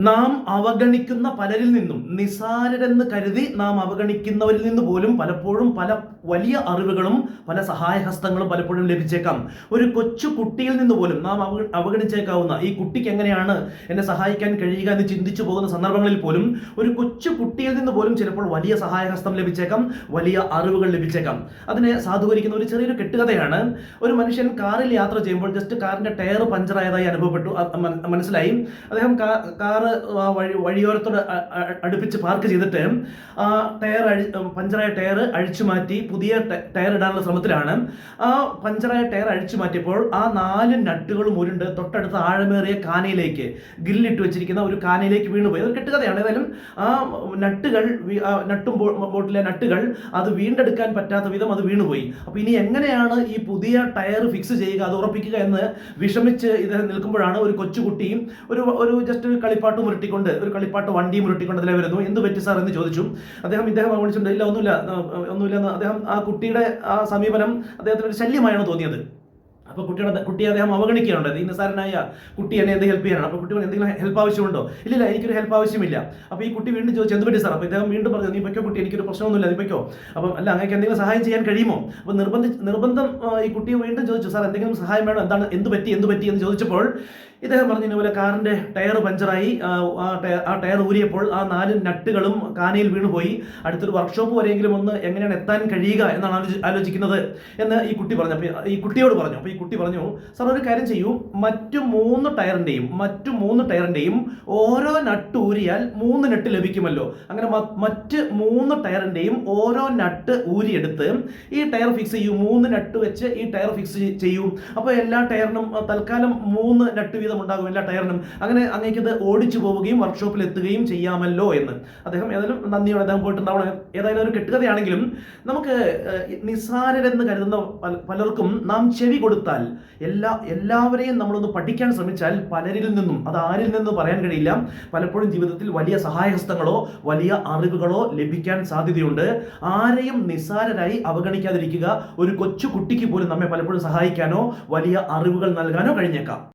നാം അവഗണിക്കുന്ന പലരിൽ നിന്നും നിസാരരെന്ന് കരുതി നാം അവഗണിക്കുന്നവരിൽ നിന്ന് പോലും പലപ്പോഴും പല വലിയ അറിവുകളും പല സഹായഹസ്തങ്ങളും പലപ്പോഴും ലഭിച്ചേക്കാം. ഒരു കൊച്ചു കുട്ടിയിൽ നിന്ന് പോലും നാം അവ- അവഗണിച്ചേക്കാവുന്ന ഈ കുട്ടിക്ക് എങ്ങനെയാണ് എന്നെ സഹായിക്കാൻ കഴിയുക എന്ന് ചിന്തിച്ചു പോകുന്ന സന്ദർഭങ്ങളിൽ പോലും ഒരു കൊച്ചു കുട്ടിയിൽ നിന്ന് പോലും ചിലപ്പോൾ വലിയ സഹായഹസ്തം ലഭിച്ചേക്കാം വലിയ അറിവുകൾ ലഭിച്ചേക്കാം. അതിനെ സാധൂകരിക്കുന്ന ഒരു ചെറിയൊരു കെട്ടുകഥയാണ്. ഒരു മനുഷ്യൻ കാറിൽ യാത്ര ചെയ്യുമ്പോൾ ജസ്റ്റ് കാറിന്റെ ടയർ പഞ്ചറായതായി അനുഭവപ്പെട്ടു. മനസ്സിലായി? അദ്ദേഹം കാ- ആ വഴി വഴിയോരത്തോട് അടുപ്പിച്ച് പാർക്ക് ചെയ്തിട്ട് ആ ടയർ അഴി പഞ്ചറായ ടയർ അഴിച്ചു മാറ്റി പുതിയ ടയർ ഇടാനുള്ള ശ്രമത്തിലാണ്. ആ പഞ്ചറായ ടയർ അഴിച്ചു മാറ്റിയപ്പോൾ ആ നാല് നട്ടുകളും ഉരുണ്ട് തൊട്ടടുത്ത ആഴമേറിയ കാനയിലേക്ക് ഗ്രില്ലിട്ട് വെച്ചിരിക്കുന്ന ഒരു കാനയിലേക്ക് വീണുപോയി. അതൊരു കെട്ടുകഥയാണ്. ഏതായാലും ആ നട്ടുകൾ നട്ടും ബോട്ടിലെ നട്ടുകൾ അത് വീണ്ടെടുക്കാൻ പറ്റാത്ത വിധം അത് വീണുപോയി. അപ്പോൾ ഇനി എങ്ങനെയാണ് ഈ പുതിയ ടയർ ഫിക്സ് ചെയ്യുക അത് ഉറപ്പിക്കുക എന്ന് വിഷമിച്ച് ഇത് നിൽക്കുമ്പോഴാണ് ഒരു കൊച്ചുകുട്ടിയും ഒരു ഒരു ജസ്റ്റ് ഒരു കളിപ്പാട്ട് മുരട്ടിക്കൊണ്ട് ഒരു കളിപ്പാട്ട് വണ്ടി മുരട്ടിക്കൊണ്ട് അതിലെ വരുന്നു. എന്ത് പറ്റി സാർ എന്ന് ചോദിച്ചു. അദ്ദേഹം ഇദ്ദേഹം വിളിച്ചിട്ടുണ്ട് ഇല്ല ഒന്നുമില്ല ഒന്നുമില്ല അദ്ദേഹം ആ കുട്ടിയുടെ ആ സമീപനം അദ്ദേഹത്തിന് ഒരു ശല്യമായാണ് തോന്നിയത്. അപ്പോൾ കുട്ടിയുടെ കുട്ടിയെ അദ്ദേഹം അവഗണിക്കുകയാണ് ഈ നിസ്സാരനായ കുട്ടി എന്നെ എന്ത് ഹെൽപ്പ് ചെയ്യാനാണ്? അപ്പോൾ കുട്ടികൾ എന്തെങ്കിലും ഹെൽപ്പ് ആവശ്യമുണ്ടോ? ഇല്ലില്ല എനിക്കൊരു ഹെൽപ്പ് ആവശ്യമില്ല. അപ്പോൾ ഈ കുട്ടി വീണ്ടും ചോദിച്ചു എന്ത് പറ്റി സാർ അപ്പോൾ ഇദ്ദേഹം വീണ്ടും പറഞ്ഞു നീ പൊയ്ക്കോ കുട്ടി എനിക്കൊരു പ്രശ്നമൊന്നുമില്ല നീ പൊയ്ക്കോ. അപ്പം അല്ല അങ്ങനെ എന്തെങ്കിലും സഹായം ചെയ്യാൻ കഴിയുമോ? അപ്പോൾ നിർബന്ധ നിർബന്ധം ഈ കുട്ടിയെ വീണ്ടും ചോദിച്ചു സാർ എന്തെങ്കിലും സഹായം വേണോ? എന്താണ് എന്ത് പറ്റി എന്ത് പറ്റി? എന്ന് ചോദിച്ചപ്പോൾ ഇദ്ദേഹം പറഞ്ഞു ഇതുപോലെ കാറിന്റെ ടയർ പഞ്ചറായി. ആ, ആ ടയ- ആ ടയർ ഊരിയപ്പോൾ ആ നാല് നട്ടുകളും കാനയിൽ വീണുപോയി. അടുത്തൊരു വർക്ക്ഷോപ്പ് വരെയെങ്കിലും ഒന്ന് എങ്ങനെയാണ് എത്താൻ കഴിയുക എന്നാണ് ആലോചിക്കുന്നത് എന്ന് ഈ കുട്ടി പറഞ്ഞു. ഈ കുട്ടിയോട് പറഞ്ഞു. ഈ കുട്ടി പറഞ്ഞു സാർ ഒരു കാര്യം ചെയ്യൂ. മറ്റു മൂന്ന് ടയറിന്റെയും മറ്റു മൂന്ന് ടയറിന്റെയും ഓരോ നട്ട് ഊരിയാൽ മൂന്ന് നട്ട് ലഭിക്കുമല്ലോ. അങ്ങനെ മറ്റ് മൂന്ന് ടയറിന്റെയും ഓരോ നട്ട് ഊരിയെടുത്ത് ഈ ടയർ ഫിക്സ് ചെയ്യൂ. മൂന്ന് നട്ട് വെച്ച് ഈ ടയർ ഫിക്സ് ചെയ്യൂ. അപ്പോൾ എല്ലാ ടയറിനും തൽക്കാലം മൂന്ന് നട്ട് വീതം ഉണ്ടാകും എല്ലാ ടയറിനും. അങ്ങനെ അങ്ങേക്കത് ഓടിച്ചു പോവുകയും വർക്ക്ഷോപ്പിൽ എത്തുകയും ചെയ്യാമല്ലോ എന്ന്. അദ്ദേഹം ഏതായാലും നന്ദിയോടെ അദ്ദേഹം പോയിട്ടുണ്ടാവണം. ഏതായാലും ഒരു കെട്ടുകഥയാണെങ്കിലും നമുക്ക് നിസാരരെന്ന് കരുതുന്ന പലർക്കും നാം ചെവി കൊടുത്താൽ എല്ലാ എല്ലാവരെയും നമ്മളൊന്ന് പഠിക്കാൻ ശ്രമിച്ചാൽ പലരിൽ നിന്നും അത് ആരിൽ നിന്നും പറയാൻ കഴിയില്ല. പലപ്പോഴും ജീവിതത്തിൽ വലിയ സഹായഹസ്തങ്ങളോ വലിയ അറിവുകളോ ലഭിക്കാൻ സാധ്യതയുണ്ട്. ആരെയും നിസ്സാരരായി അവഗണിക്കാതിരിക്കുക. ഒരു കൊച്ചു കുട്ടിക്ക് പോലും നമ്മെ പലപ്പോഴും സഹായിക്കാനോ വലിയ അറിവുകൾ നൽകാനോ കഴിഞ്ഞേക്കാം.